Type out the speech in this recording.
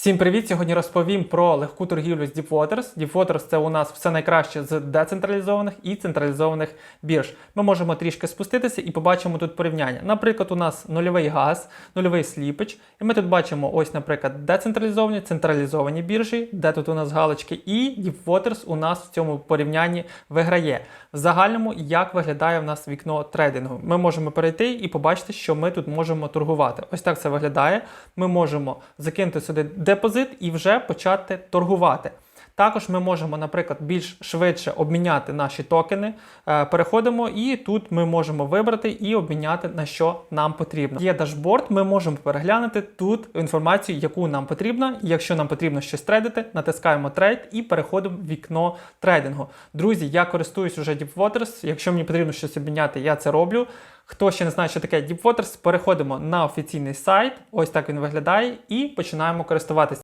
Всім привіт! Сьогодні розповім про легку торгівлю з Deepwaters. Deepwaters – це у нас все найкраще з децентралізованих і централізованих бірж. Ми можемо трішки спуститися і побачимо тут порівняння. Наприклад, у нас нульовий газ, нульовий сліпич. І ми тут бачимо, ось, наприклад, децентралізовані, централізовані біржі, де тут у нас галочки, і Deepwaters у нас в цьому порівнянні виграє. В загальному, як виглядає в нас вікно трейдингу. Ми можемо перейти і побачити, що ми тут можемо торгувати. Ось так це виглядає. Ми можемо закинути сюди депозит і вже почати торгувати. Також ми можемо, наприклад, більш швидше обміняти наші токени. Е, Переходимо і тут ми можемо вибрати і обміняти на що нам потрібно. Є дашборд, ми можемо переглянути тут інформацію, яку нам потрібно. Якщо нам потрібно щось трейдити, натискаємо трейд і переходимо в вікно трейдингу. Друзі, я користуюсь уже Deepwaters. Якщо мені потрібно щось обміняти, я це роблю. Хто ще не знає, що таке Deepwaters, переходимо на офіційний сайт. Ось так він виглядає, і починаємо користуватися.